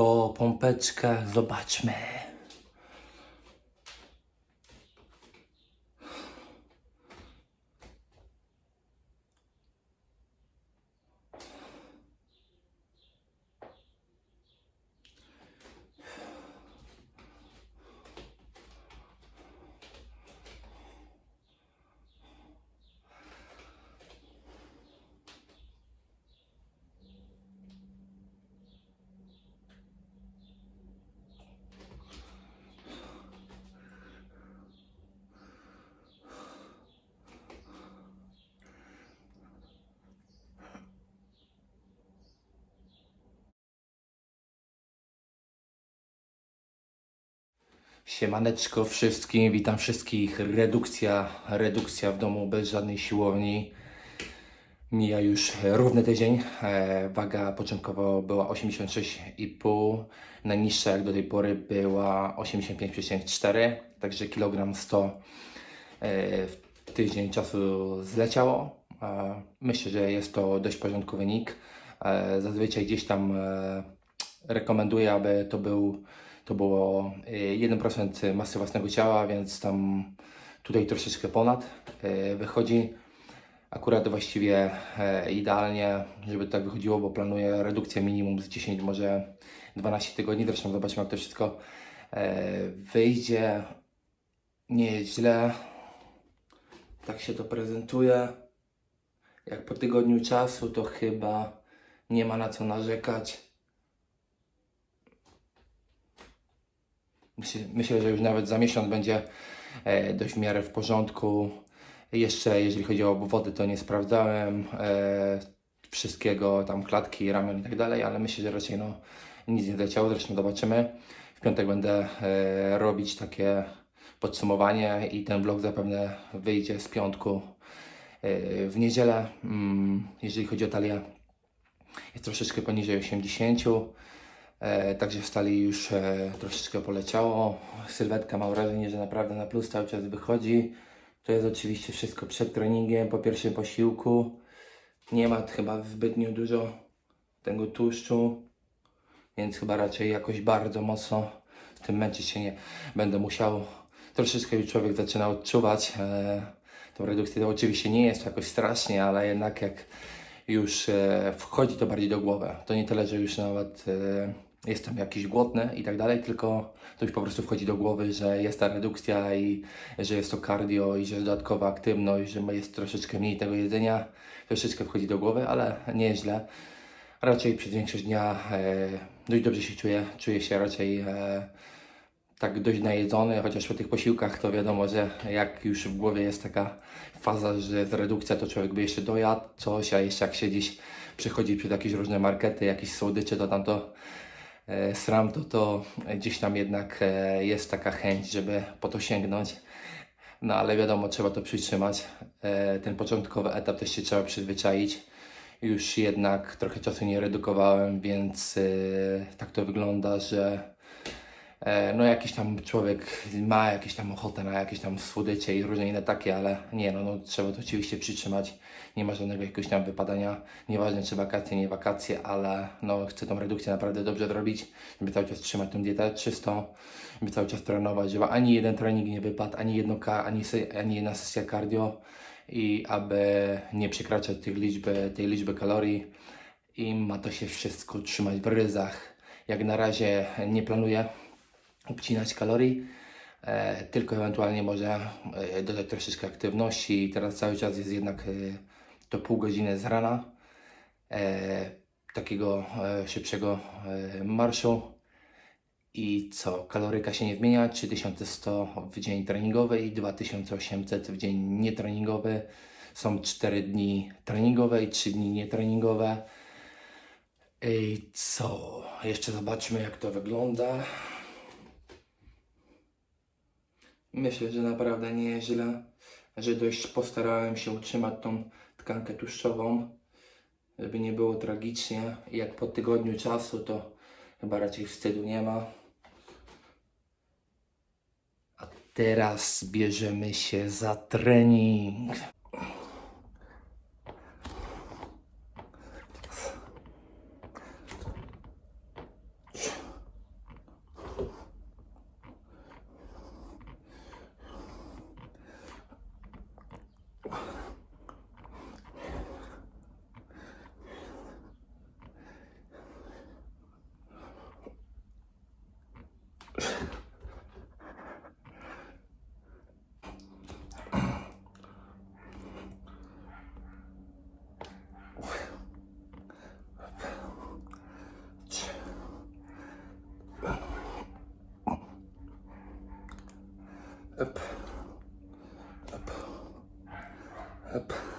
po pompeczkach, zobaczmy. Siemaneczko wszystkim, witam wszystkich. Redukcja, redukcja w domu bez żadnej siłowni. Mija już równy tydzień. E, waga początkowo była 86,5. Najniższa jak do tej pory była 85,4. Także kilogram 100 e, w tydzień czasu zleciało. E, myślę, że jest to dość porządkowy wynik. Zazwyczaj gdzieś tam rekomenduję, aby to był to było e, 1% masy własnego ciała, więc tam tutaj troszeczkę ponad e, wychodzi. Akurat właściwie e, idealnie, żeby tak wychodziło, bo planuję redukcję minimum z 10, może 12 tygodni. Zresztą zobaczymy, jak to wszystko e, wyjdzie. Nie jest źle. Tak się to prezentuje. Jak po tygodniu czasu, to chyba nie ma na co narzekać. Myślę, że już nawet za miesiąc będzie e, dość w miarę w porządku. Jeszcze jeżeli chodzi o obwody, to nie sprawdzałem e, wszystkiego, tam klatki, ramion i tak dalej, ale myślę, że raczej no, nic nie leciało, zresztą zobaczymy. W piątek będę e, robić takie podsumowanie i ten vlog zapewne wyjdzie z piątku w niedzielę. Mm, jeżeli chodzi o talię, jest troszeczkę poniżej 80. E, także w stali już e, troszeczkę poleciało. Sylwetka mam wrażenie, że naprawdę na plus cały czas wychodzi. To jest oczywiście wszystko przed treningiem, po pierwszym posiłku. Nie ma chyba zbytnio dużo tego tłuszczu, więc chyba raczej jakoś bardzo mocno w tym męczyć się nie będę musiał. Troszeczkę już człowiek zaczyna odczuwać e, tą redukcję. To oczywiście nie jest jakoś strasznie, ale jednak jak już e, wchodzi to bardziej do głowy. To nie tyle, że już nawet e, jestem jakiś głodny i tak dalej, tylko to już po prostu wchodzi do głowy, że jest ta redukcja i że jest to cardio i że jest dodatkowa aktywność, że jest troszeczkę mniej tego jedzenia. Troszeczkę wchodzi do głowy, ale nie jest źle. Raczej przez większość dnia e, dość dobrze się czuję. Czuję się raczej e, tak dość najedzony, chociaż po tych posiłkach to wiadomo, że jak już w głowie jest taka faza, że jest redukcja, to człowiek by jeszcze dojadł coś, a jeszcze jak się gdzieś przychodzi przed jakieś różne markety, jakieś słodycze, to tam to sram, to to gdzieś tam jednak e, jest taka chęć, żeby po to sięgnąć. No ale wiadomo, trzeba to przytrzymać. E, ten początkowy etap też się trzeba przyzwyczaić. Już jednak trochę czasu nie redukowałem, więc e, tak to wygląda, że E, no jakiś tam człowiek ma jakieś tam ochotę na jakieś tam słodycze i różne inne takie, ale nie, no, no trzeba to oczywiście przytrzymać. Nie ma żadnego jakiegoś tam wypadania. Nieważne czy wakacje, nie wakacje, ale no chcę tą redukcję naprawdę dobrze zrobić, żeby cały czas trzymać tą dietę czystą, żeby cały czas trenować, żeby ani jeden trening nie wypadł, ani, jedno, ani, ani jedna sesja cardio i aby nie przekraczać tych liczby, tej liczby kalorii i ma to się wszystko trzymać w ryzach. Jak na razie nie planuję obcinać kalorii, e, tylko ewentualnie może e, dodać troszeczkę aktywności. Teraz cały czas jest jednak e, to pół godziny z rana, e, takiego e, szybszego e, marszu. I co, kaloryka się nie zmienia, 3100 w dzień treningowy i 2800 w dzień nietreningowy. Są 4 dni treningowe i 3 dni nietreningowe. I co, jeszcze zobaczmy jak to wygląda. Myślę, że naprawdę nie jest źle, że dość postarałem się utrzymać tą tkankę tłuszczową, żeby nie było tragicznie. Jak po tygodniu czasu, to chyba raczej wstydu nie ma. A teraz bierzemy się za trening. up, up, up.